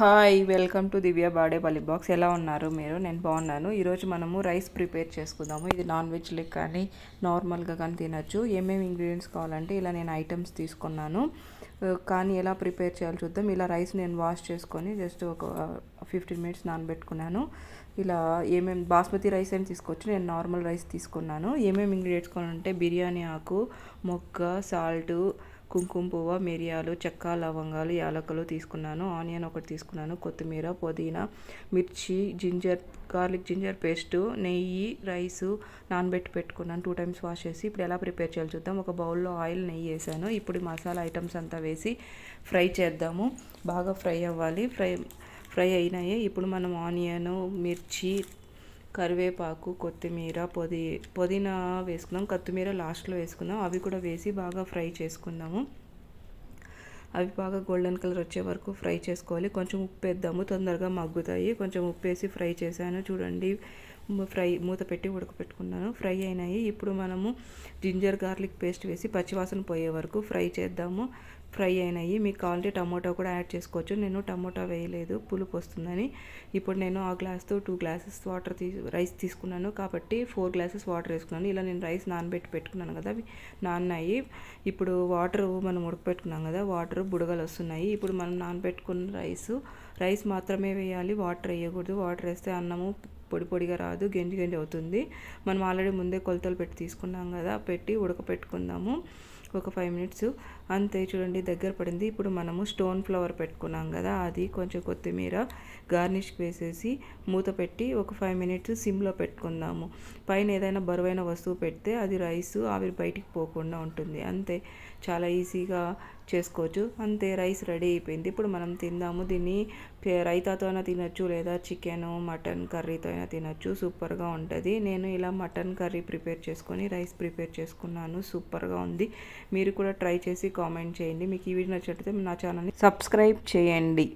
Hi welcome to Divya Badepalli box. ఎలా ఉన్నారు మీరు? నేను బాగున్నాను. ఈరోజు మనము రైస్ ప్రిపేర్ చేసుకుందాము. ఇది నాన్ వెజ్ కానీ నార్మల్గా కానీ తినచ్చు. ఏమేమి ఇంగ్రీడియంట్స్ కావాలంటే ఇలా నేను ఐటమ్స్ తీసుకున్నాను. కానీ ఎలా ప్రిపేర్ చేయాలో చూద్దాం. ఇలా రైస్ నేను వాష్ చేసుకొని జస్ట్ ఒక ఫిఫ్టీన్ మినిట్స్ నానబెట్టుకున్నాను. ఇలా ఏమేమి బాస్మతి రైస్ అని తీసుకోవచ్చు? నేను నార్మల్ రైస్ తీసుకున్నాను. ఏమేమి ఇంగ్రీడియంట్స్ కావాలంటే బిర్యానీ ఆకు మొక్క సాల్ట్ కుంకుమ పువ్వు మిరియాలు చెక్క లవంగాలు యాలకులు తీసుకున్నాను. ఆనియన్ ఒకటి తీసుకున్నాను. కొత్తిమీర పుదీనా మిర్చి జింజర్ గార్లిక్ జింజర్ పేస్ట్ నెయ్యి రైసు నానబెట్టి పెట్టుకున్నాను. టూ టైమ్స్ వాష్ చేసి ఇప్పుడు ఎలా ప్రిపేర్ చేయాలి చూద్దాం. ఒక బౌల్లో ఆయిల్ నెయ్యి వేసాను. ఇప్పుడు మసాలా ఐటమ్స్ అంతా వేసి ఫ్రై చేద్దాము. బాగా ఫ్రై అవ్వాలి. ఫ్రై ఫ్రై అయినాయి. ఇప్పుడు మనం ఆనియన్ మిర్చి కరివేపాకు కొత్తిమీర పొది పుదీనా వేసుకుందాం కొత్తిమీర లాస్ట్లో వేసుకుందాం. అవి కూడా వేసి బాగా ఫ్రై చేసుకుందాము. అవి బాగా గోల్డెన్ కలర్ వచ్చే వరకు ఫ్రై చేసుకోవాలి. కొంచెం ఉప్పు వేద్దాము. తొందరగా మగ్గుతాయి. కొంచెం ఉప్పు వేసి ఫ్రై చేశాను. చూడండి ఫ్రై మూత పెట్టి ఉడకపెట్టుకున్నాను. ఫ్రై అయినాయి. ఇప్పుడు మనము జింజర్ గార్లిక్ పేస్ట్ వేసి పచ్చివాసన పోయే వరకు ఫ్రై చేద్దాము. ఫ్రై అయినాయి. మీకు కావాలంటే టమోటా కూడా యాడ్ చేసుకోవచ్చు. నేను టమోటా వేయలేదు. పులుపు వస్తుందని. ఇప్పుడు నేను ఆ గ్లాస్తో టూ గ్లాసెస్ వాటర్ తీ రైస్ తీసుకున్నాను. కాబట్టి ఫోర్ గ్లాసెస్ వాటర్ వేసుకున్నాను. ఇలా నేను రైస్ నానబెట్టి పెట్టుకున్నాను కదా అవి నాన్నాయి. ఇప్పుడు వాటర్ మనం ఉడకపెట్టుకున్నాం కదా వాటర్ బుడగలు వస్తున్నాయి. ఇప్పుడు మనం నానబెట్టుకున్న రైస్ రైస్ మాత్రమే వేయాలి. వాటర్ వేయకూడదు. వాటర్ వేస్తే అన్నము పొడి పొడిగా రాదు. గెంజి గెంజి అవుతుంది. మనం ఆల్రెడీ ముందే కొలతలు పెట్టి తీసుకున్నాం కదా పెట్టి ఉడకపెట్టుకుందాము ఒక ఫైవ్ మినిట్స్ అంతే చూడండి దగ్గర పడింది. ఇప్పుడు మనము స్టోన్ ఫ్లవర్ పెట్టుకున్నాం కదా అది కొంచెం కొత్తిమీర గార్నిష్ వేసేసి మూత పెట్టి ఒక ఫైవ్ మినిట్స్ సిమ్లో పెట్టుకుందాము. పైన ఏదైనా బరువైన వస్తువు పెడితే అది రైస్ ఆవిరి బయటికి పోకుండా ఉంటుంది. అంతే. చాలా ఈజీగా చేసుకోవచ్చు. అంతే రైస్ రెడీ అయిపోయింది. ఇప్పుడు మనం తిందాము. దీన్ని రైతాతో అయినా తినచ్చు లేదా చికెన్ మటన్ కర్రీతో అయినా తినచ్చు. సూపర్గా ఉంటుంది. నేను ఇలా మటన్ కర్రీ ప్రిపేర్ చేసుకొని రైస్ ప్రిపేర్ చేసుకున్నాను. సూపర్గా ఉంది. మీరు కూడా ట్రై చేసి కామెంట్ చేయండి. మీకు ఈ వీడియో నచ్చినట్లయితే నా ఛానల్ని సబ్స్క్రైబ్ చేయండి.